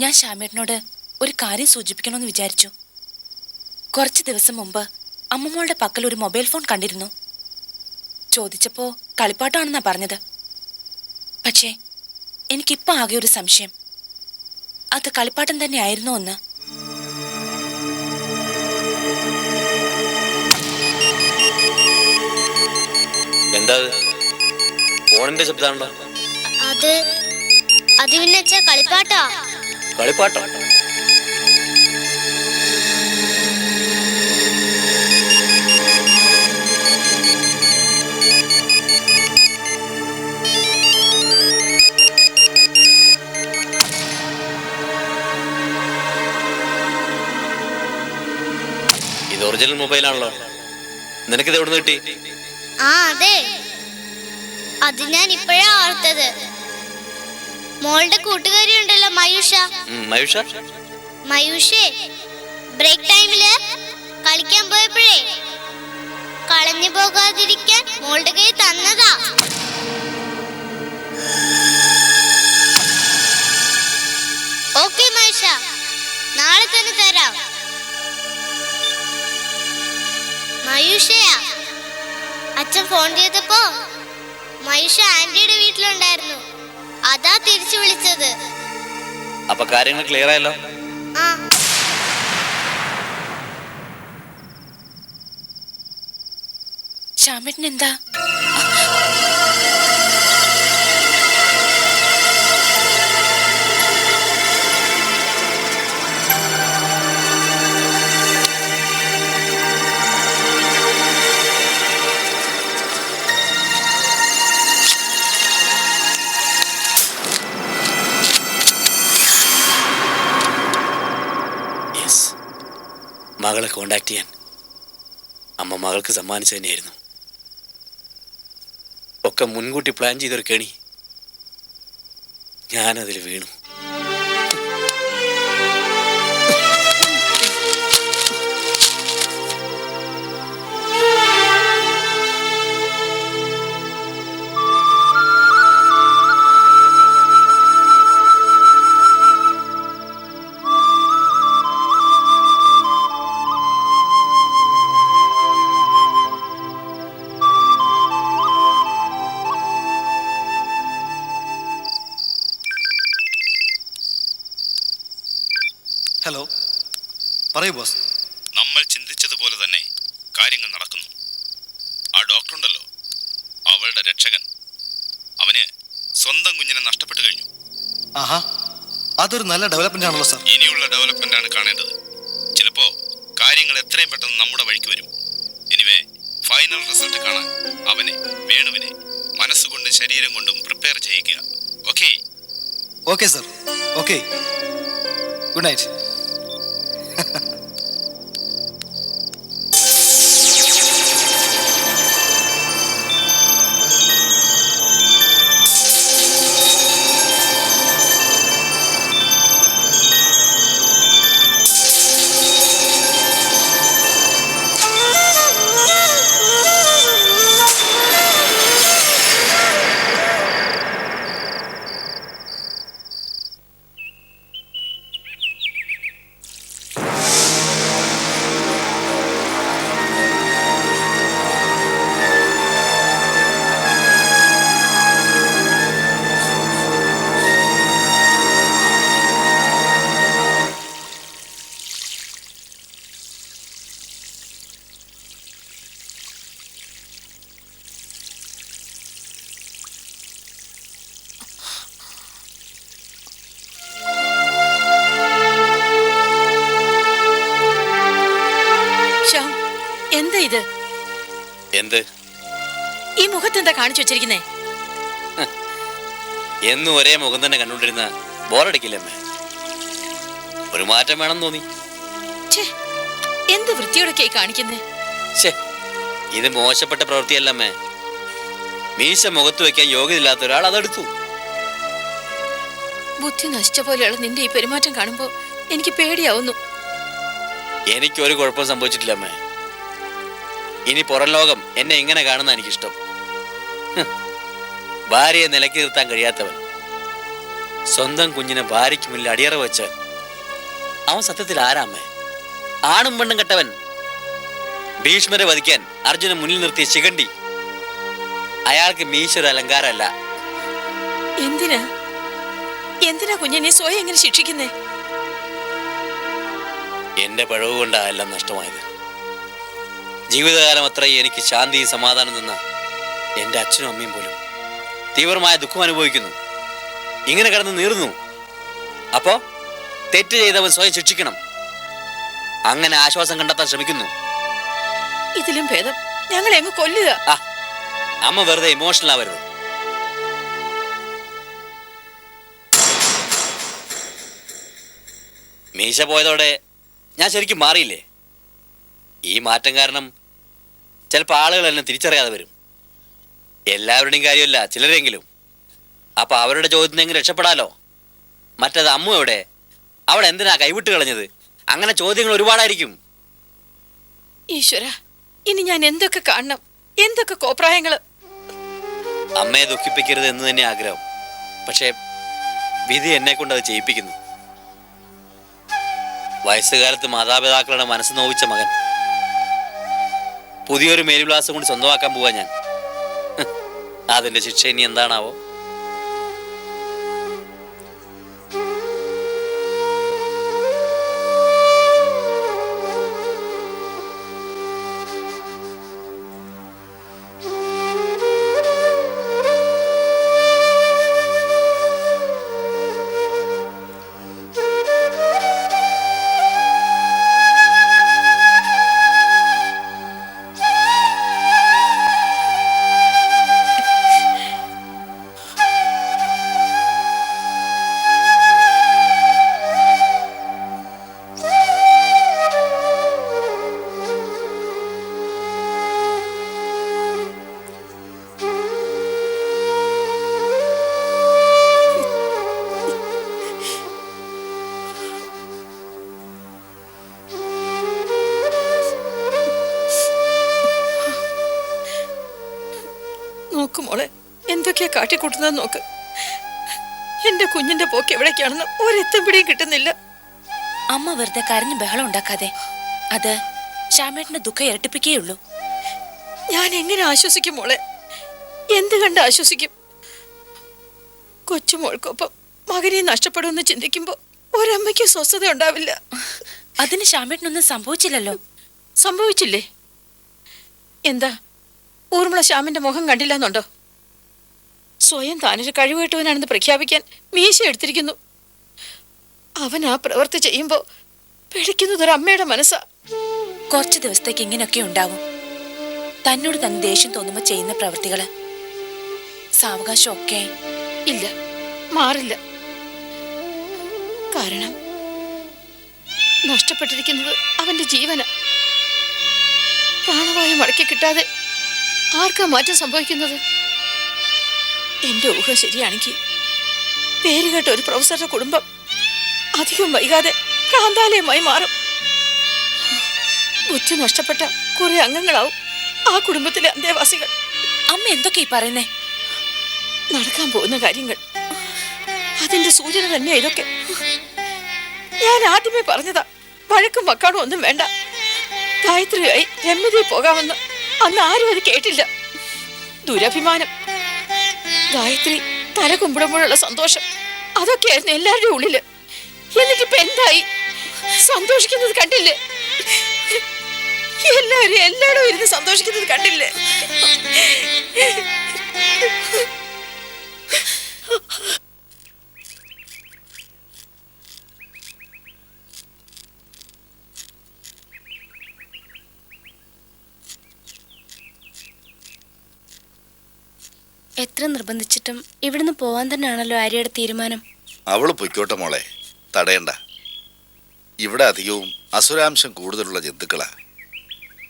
ഞാൻ ശ്യാമേട്ടനോട് ഒരു കാര്യം സൂചിപ്പിക്കണമെന്ന് വിചാരിച്ചു. കുറച്ച് ദിവസം മുമ്പ് അമ്മമ്മോളുടെ പക്കൽ ഒരു മൊബൈൽ ഫോൺ കണ്ടിരുന്നു. ചോദിച്ചപ്പോ കളിപ്പാട്ടാണെന്നാ പറഞ്ഞത്. പക്ഷേ എനിക്കിപ്പോ ആകെ ഒരു സംശയം. അത് കളിപ്പാട്ടം തന്നെ ആയിരുന്നു എന്ന്. എന്താ അത്? ഫോണിന്റെ ശബ്ദമാണല്ലോ. അത് അത് പിന്നെ കളിപ്പാട്ടാ. കളിപ്പാട്ടോ. ഇത് ഒറിജിനൽ മൊബൈലാണല്ലോ നിനക്കിത് എവിടെ നിന്ന് കിട്ടി? ആ അതെ. അത് ഞാൻ ഇപ്പോഴാ ഓർത്തത് മോളുടെ കൂട്ടുകാരി ഉണ്ടല്ലോ മയൂഷ മയൂഷ? മയൂഷേ ബ്രേക്ക് ടൈമിൽ കളിക്കാൻ പോയപ്പോഴേ കളഞ്ഞു പോകാതിരിക്കാൻ മോളുടെ കൈ തന്നതാ. ഓക്കെ മയൂഷ. നാളെ തന്നെ തരാം. മയൂഷയാ അച്ഛൻ ഫോൺ ചെയ്തപ്പോ മയൂഷ ആന്റിയുടെ വീട്ടിലുണ്ടായിരുന്നു. തിരിച്ചു വിളിച്ചത്. അപ്പൊ കാര്യങ്ങൾ ക്ലിയർ ആയല്ലോ? ആ. ശ്യാമേട്ടൻ എന്താ മകളെ കോണ്ടാക്ട് ചെയ്യാൻ. അമ്മ മകൾക്ക് സമ്മാനിച്ചു തന്നെയായിരുന്നു. ഒക്കെ മുൻകൂട്ടി പ്ലാൻ ചെയ്തൊരു കെണി. ഞാനതിൽ വീണു. രക്ഷകൻ. അവന് സ്വന്തം കുഞ്ഞിനെ നഷ്ടപ്പെട്ടു കഴിഞ്ഞു. ആഹാ അതൊരു നല്ല ഡെവലപ്മെന്റ് ആണല്ലോ സാർ ഇനിയുള്ള ഡെവലപ്മെന്റ് ആണ് കാണേണ്ടത്. ചിലപ്പോ കാര്യങ്ങൾ എത്രയും പെട്ടെന്ന് നമ്മുടെ വഴിക്ക് വരും. എനിവേ ഫൈനൽ റിസൾട്ട് കാണാൻ അവനെ വേണുവിനെ മനസ്സുകൊണ്ടും ശരീരം കൊണ്ടും പ്രിപ്പയർ ചെയ്യിക്കുക okay okay sir okay good night എന്താ ഇത്? എന്ത്? ഈ മുഖത്ത് എന്താ കാണിച്ചു വെച്ചിരിക്കുന്നേ? എന്നും ഒരേ മുഖം തന്നെ കണ്ടുകൊണ്ടിരുന്ന ബോറടിക്കില്ലേ അമ്മേ? ഒരു മാറ്റം വേണം തോന്നി. എന്ത് വൃത്തിയോടൊക്കെയായി കാണിക്കുന്നേ? ഇത് മോശപ്പെട്ട പ്രവൃത്തിയല്ല അമ്മേ. മീശ മുഖത്ത് വെക്കാൻ യോഗ്യതയില്ലാത്ത ഒരാൾ അതെടുത്തു. ബുദ്ധി നശിച്ച പോലെയുള്ള നിന്റെ ഈ പെരുമാറ്റം കാണുമ്പോ എനിക്ക് പേടിയാവുന്നു. എനിക്കൊരു കുഴപ്പം സംഭവിച്ചിട്ടില്ല അമ്മേ. ഇനി പുറം ലോകം എന്നെ ഇങ്ങനെ കാണുന്ന എനിക്കിഷ്ടം. ഭാര്യയെ നിലക്കി നിർത്താൻ കഴിയാത്തവൻ. സ്വന്തം കുഞ്ഞിനെ ഭാര്യയ്ക്ക് മുന്നിൽ അടിയറ വെച്ച് അവൻ സത്യത്തിൽ ആരാമ്മേ ആണും പെണ്ണും കെട്ടവൻ. ഭീഷ്മരെ വധിക്കാൻ അർജുനെ മുന്നിൽ നിർത്തിയ ശിഖണ്ഡി അയാൾക്ക് മീശ്വര അലങ്കാരമല്ല. എന്തിനാ? എന്തിനാ കുഞ്ഞിനെ സ്വയം എങ്ങനെ ശിക്ഷിക്കുന്നേ? എന്റെ പിഴവ് കൊണ്ടാ എല്ലാം നഷ്ടമായത്. ജീവിതകാലം അത്രയും എനിക്ക് ശാന്തിയും സമാധാനം തന്ന എന്റെ അച്ഛനും അമ്മയും പോലും തീവ്രമായ ദുഃഖം അനുഭവിക്കുന്നു. ഇങ്ങനെ കിടന്ന് നീറുന്നു. അപ്പോ തെറ്റ് ചെയ്തവൻ സ്വയം ശിക്ഷിക്കണം. അങ്ങനെ ആശ്വാസം കണ്ടെത്താൻ ശ്രമിക്കുന്നു. ഇതിലും ഭേദം. ഞങ്ങളെ അങ്ങ് കൊല്ലുക. ആ അമ്മ വെറുതെ ഇമോഷണൽ ആവരുത്. മീശ പോയതോടെ ഞാൻ ശരിക്കും മാറിയില്ലേ? ഈ മാറ്റം കാരണം ചിലപ്പോൾ ആളുകളെല്ലാം തിരിച്ചറിയാതെ വരും. എല്ലാവരുടെയും കാര്യമല്ല ചിലരെങ്കിലും. അപ്പൊ അവരുടെ ചോദ്യത്തിൽ നിന്ന് രക്ഷപ്പെടാലോ? മറ്റത് അമ്മു എവിടെ? അവൾ എന്തിനാ കൈവിട്ട് കളഞ്ഞത്? അങ്ങനെ ചോദ്യങ്ങൾ ഒരുപാടായിരിക്കും. ഈശ്വര ഇനി ഞാൻ എന്തൊക്കെ കാണണം? എന്തൊക്കെ കോപ്രായങ്ങൾ അമ്മയെ ദുഃഖിപ്പിക്കരുത് എന്ന് തന്നെ ആഗ്രഹം. പക്ഷേ വിധി എന്നെ കൊണ്ട് അത് ചെയ്യിപ്പിക്കുന്നു. വയസ്സുകാലത്ത് മാതാപിതാക്കളുടെ മനസ്സ് നോവിച്ച മകൻ. പുതിയൊരു മേൽവിലാസം കൊണ്ട് സ്വന്തമാക്കാൻ പോവാ ഞാൻ. അതിന്റെ ശിക്ഷ ഇനി എന്താണാവോ? എന്തൊക്കെയാ കാട്ടിക്കൂട്ടുന്നത് നോക്ക്. എന്റെ കുഞ്ഞിന്റെ പോക്ക് എവിടേക്കാണെന്ന് ഒരെത്തും പിടിയും കിട്ടുന്നില്ല. അമ്മ വെറുതെ കരഞ്ഞ് ബഹളം ഉണ്ടാക്കാതെ. അത് ശ്യാമേട്ടന്റെ ദുഃഖം ഇരട്ടിപ്പിക്കുകയുള്ളൂ. ഞാൻ എങ്ങനെ ആശ്വസിക്കും മോളെ? എന്ത് കണ്ട് ആശ്വസിക്കും? കൊച്ചുമോൾക്കൊപ്പം മകനെ നഷ്ടപ്പെടുമെന്ന് ചിന്തിക്കുമ്പോ ഒരമ്മയ്ക്ക് സ്വസ്ഥത ഉണ്ടാവില്ല. അതിന് ശ്യാമേട്ടനൊന്നും സംഭവിച്ചില്ലല്ലോ. സംഭവിച്ചില്ലേ? എന്താ? ഊർമിള ശ്യാമിന്റെ മുഖം കണ്ടില്ലെന്നുണ്ടോ? സ്വയം താനൊരു കഴിവുകെട്ടവനാണെന്ന് പ്രഖ്യാപിക്കാൻ മീശ എടുത്തിരിക്കുന്നു. അവൻ ആ പ്രവൃത്തി ചെയ്യുമ്പോ പിടിക്കുന്നത് ഒരു അമ്മയുടെ മനസ്സാ. കുറച്ച് ദിവസത്തേക്ക് ഇങ്ങനെയൊക്കെ ഉണ്ടാവും. തന്നോട് തന്നെ ദേഷ്യം തോന്നുമ്പോ ചെയ്യുന്ന പ്രവൃത്തികൾ. സാവകാശമൊക്കെ ഇല്ല മാറില്ല. കാരണം നഷ്ടപ്പെട്ടിരിക്കുന്നത് അവന്റെ ജീവന. പ്രാണവായു മടക്കി കിട്ടാതെ ആർക്കാ മാറ്റം സംഭവിക്കുന്നത്? എന്റെ ഊഹം ശരിയാണെങ്കിൽ പേരുകേട്ട ഒരു പ്രൊഫസറുടെ കുടുംബം അധികം വൈകാതെ കാന്താലയമായി മാറും. ബുദ്ധി നഷ്ടപ്പെട്ട കുറെ അംഗങ്ങളാവും ആ കുടുംബത്തിലെ അന്തേവാസികൾ. അമ്മ എന്തൊക്കെ ഈ പറയുന്നേ? നടക്കാൻ പോകുന്ന കാര്യങ്ങൾ. അതിന്റെ സൂചന തന്നെയാ ഇതൊക്കെ. ഞാൻ ആദ്യമേ പറഞ്ഞതാ വഴക്കും വക്കാടും ഒന്നും വേണ്ട. ഗായത്രിയായി രമ്യതയിൽ പോകാമെന്ന് അന്ന് ആരും അത് കേട്ടില്ല. ദുരഭിമാനം ഗായത്രി തല കുമ്പിടുമ്പോഴുള്ള സന്തോഷം. അതൊക്കെയായിരുന്നു എല്ലാവരുടെ ഉള്ളിൽ. ഇപ്പൊ എന്തായി? സന്തോഷിക്കുന്നത് കണ്ടില്ലേ? എല്ലാവരും എല്ലാവരും ഇരുന്ന് സന്തോഷിക്കുന്നത് കണ്ടില്ലേ? എത്ര നിർബന്ധിച്ചിട്ടും ഇവിടുന്ന് പോവാൻ തന്നെയാണല്ലോ ആര്യയുടെ തീരുമാനം. അവൾ പൊയ്ക്കോട്ടെ മോളെ. തടയണ്ട. ഇവിടെ അധികവും അസുരാംശം കൂടുതലുള്ള ജന്തുക്കളാ.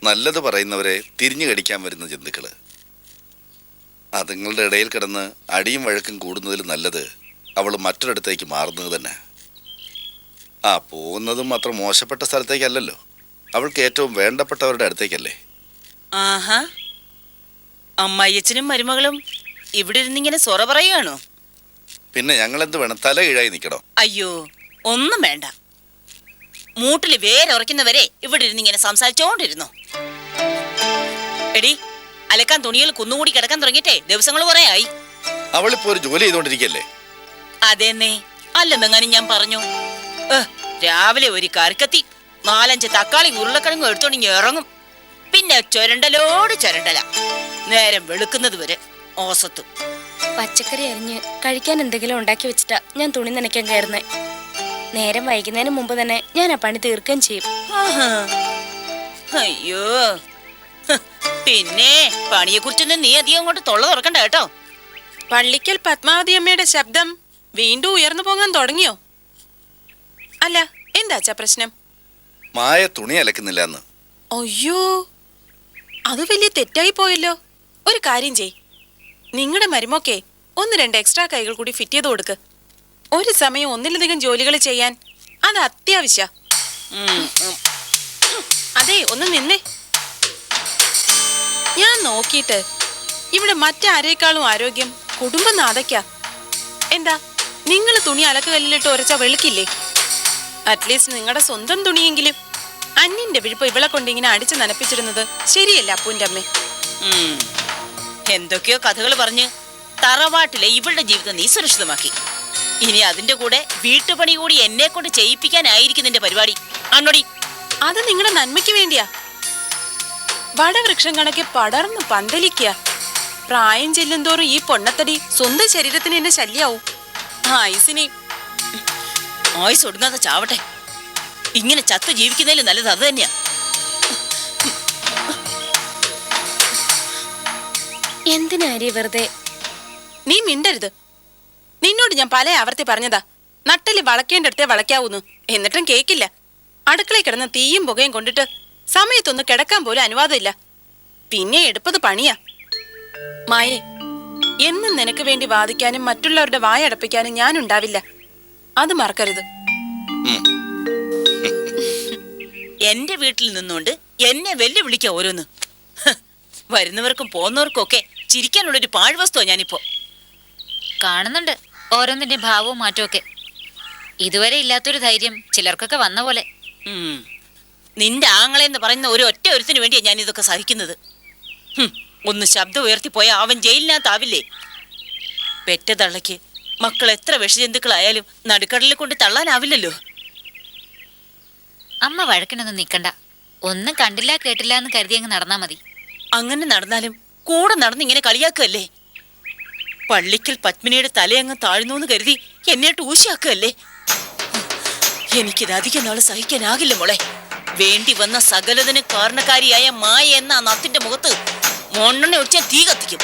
നല്ലത് പറയുന്നവരെ തിരിഞ്ഞു കടിക്കാൻ വരുന്ന ജന്തുക്കൾ. അതുങ്ങളുടെ ഇടയിൽ കിടന്ന് അടിയും വഴക്കും കൂടുന്നതിൽ നല്ലത് അവൾ മറ്റൊരിടത്തേക്ക് മാറുന്നത് തന്നെ. ആ പോകുന്നതും അത്ര മോശപ്പെട്ട സ്ഥലത്തേക്കല്ലല്ലോ. അവൾക്ക് ഏറ്റവും വേണ്ടപ്പെട്ടവരുടെ അടുത്തേക്കല്ലേ? ആഹാ. അമ്മായിയച്ഛനും മരുമകളും ഇവിടെ ഇരുന്നിങ്ങനെ സൊറ പറയുകയാണോ പിന്നെ ഞങ്ങൾ എന്ത് വേണം? തല കീഴായി നിൽക്കണോ? അയ്യോ ഒന്നും വേണ്ട. മൂട്ടിൽ വേരുറയ്ക്കുന്നവരെ ഇവിടെ ഇരുന്ന് ഇങ്ങനെ സംസാരിച്ചോണ്ടിരുന്നു? എടി അലക്കാൻ തുണികൾ കുന്നുകൂടി കിടക്കാൻ തുടങ്ങിയിട്ടേ ദിവസങ്ങൾ കുറെ ആയി. അവളിപ്പോ ഒരു ജോലി ചെയ്തോണ്ടിരിക്കല്ലേ? അതെന്നെ. അല്ലെന്നെങ്ങാനും ഞാൻ പറഞ്ഞു. രാവിലെ ഒരു കറിക്കത്തി നാലഞ്ച് തക്കാളി ഉരുളക്കിഴങ്ങും എടുത്തോണ്ടിങ്ങി ഇറങ്ങും. പിന്നെ ചുരണ്ടലോട് ചുരണ്ടല. നേരം വെളുക്കുന്നത് വരെ. ഓസത്ത്. പച്ചക്കറി അരിഞ്ഞ് കഴിക്കാൻ എന്തെങ്കിലും ഉണ്ടാക്കി വെച്ചിട്ടാ ഞാൻ തുണി നനയ്ക്കാൻ കയറുന്നേ. നേരം വൈകുന്നതിന് മുമ്പ് തന്നെ ഞാൻ ആ പണി തീർക്കുകയും ചെയ്യും. അയ്യോ. പിന്നെ പണിയെ കുറിച്ചൊന്നും നീ അധികം കൊണ്ട് തൊള്ള തുറക്കണ്ട കേട്ടോ. പള്ളിക്കൽ പത്മാവതി അമ്മയുടെ ശബ്ദം വീണ്ടും ഉയർന്നു പോകാൻ തുടങ്ങിയോ? അല്ല എന്താച്ചാ പ്രശ്നം? മായ തുണി അലക്കുന്നില്ല അയ്യോ അത് വലിയ തെറ്റായി പോയല്ലോ. ഒരു കാര്യം ചെയ് നിങ്ങളുടെ മരുമൊക്കെ ഒന്ന് രണ്ട് എക്സ്ട്രാ കൈകൾ കൂടി ഫിറ്റ് ചെയ്ത് കൊടുക്ക്. ഒരു സമയം ഒന്നിലധികം ജോലികൾ ചെയ്യാൻ അത് അത്യാവശ്യ. അതെ ഒന്ന് നിന്നേ. ഞാൻ നോക്കിയിട്ട് ഇവിടെ മറ്റാരേക്കാളും ആരോഗ്യം കുടുംബനാഥയ്ക്കാ എന്താ നിങ്ങൾ തുണി അലക്കുകല്ലിലിട്ട് ഉരച്ച വെളുക്കില്ലേ? അറ്റ്ലീസ്റ്റ് നിങ്ങളുടെ സ്വന്തം തുണിയെങ്കിലും. അന്യന്റെ വിഴുപ്പ് ഇവളെ കൊണ്ടിങ്ങനെ അടിച്ചു നനപ്പിച്ചിരുന്നത് ശരിയല്ല അപ്പൂന്റെ അമ്മേ. എന്തൊക്കെയോ കഥകൾ പറഞ്ഞ് തറവാട്ടിലെ ഇവളുടെ ജീവിതം നീ സുരക്ഷിതമാക്കി. ഇനി അതിന്റെ കൂടെ വീട്ടുപണി കൂടി എന്നെ കൊണ്ട് ചെയ്യിപ്പിക്കാനായിരിക്കും നിന്റെ പരിപാടി. അണ്ണോടി. അത് നിങ്ങളുടെ നന്മയ്ക്ക് വേണ്ടിയാ. വടവൃക്ഷം കണക്കെ പടർന്ന് പന്തലിക്കുക. പ്രായം ചെല്ലുന്തോറും ഈ പൊണ്ണത്തടി സ്വന്തം ശരീരത്തിന് എന്നെ ശല്യാവും. ആയുസിനെ. ആയുസ് ഒടുങ്ങാതെ ചാവട്ടെ. ഇങ്ങനെ ചത്ത് ജീവിക്കുന്നതിൽ നല്ലത് അത് തന്നെയാ. എന്തിനാരി വെറുതെ? നീ മിണ്ടരുത്. നിന്നോട് ഞാൻ പല ആവർത്തി പറഞ്ഞതാ. നട്ടൽ വളയ്ക്കേണ്ടടുത്തേ വളയ്ക്കാവൂന്ന്. എന്നിട്ടും കേക്കില്ല. അടുക്കളയിൽ കിടന്ന് തീയും പുകയും കൊണ്ടിട്ട് സമയത്തൊന്ന് കിടക്കാൻ പോലും അനുവാദമില്ല. പിന്നെ എടുപ്പത് പണിയാ. മായേ എന്നും നിനക്ക് വേണ്ടി വാദിക്കാനും മറ്റുള്ളവരുടെ വായ അടപ്പിക്കാനും ഞാൻ ഉണ്ടാവില്ല. അത് മറക്കരുത്. എന്റെ വീട്ടിൽ നിന്നുകൊണ്ട് എന്നെ വെല്ലുവിളിക്ക ഓരോന്ന്. വരുന്നവർക്കും പോന്നവർക്കും ഒക്കെ ചിരിക്കാനുള്ളൊരു പാഴ്വസ്തുവാ ഞാനിപ്പോ. കാണുന്നുണ്ട്. ഓരോന്നിന്റെ ഭാവവും മാറ്റമൊക്കെ ഇതുവരെ ഇല്ലാത്തൊരു ധൈര്യം ചിലർക്കൊക്കെ വന്ന പോലെ. നിന്റെ ആങ്ങളെ എന്ന് പറയുന്ന ഒരു ഒറ്റ ഒരുത്തിന് വേണ്ടിയാ ഞാൻ ഇതൊക്കെ സഹിക്കുന്നത് ഒന്ന് ശബ്ദം ഉയർത്തിപ്പോയ അവൻ ജയിലിനകത്താവില്ലേ പെറ്റ തള്ളയ്ക്ക് മക്കൾ എത്ര വിഷജന്തുക്കളായാലും നടുക്കടലിൽ കൊണ്ട് തള്ളാനാവില്ലല്ലോ. അമ്മ വഴക്കിനൊന്നും നിക്കണ്ട. ഒന്നും കണ്ടില്ല കേട്ടില്ല എന്ന് കരുതി അങ്ങ് നടന്നാ മതി. അങ്ങനെ നടന്നാലും കൂടെ നടന്ന് ഇങ്ങനെ കളിയാക്കല്ലേ പള്ളിക്കൽ പത്മിനിയുടെ തലയങ്ങ് താഴ്ന്നു കരുതി എന്നെ ഊശിയാക്കുകയല്ലേ? എനിക്കിത് അധികം നാൾ സഹിക്കാനാകില്ല മോളെ. വേണ്ടി വന്ന സകലതിന് കാരണക്കാരിയായ മായ എന്ന നത്തിന്റെ മുഖത്ത് മണ്ണെണ്ണ ഒഴിച്ചാൽ തീ കത്തിക്കും.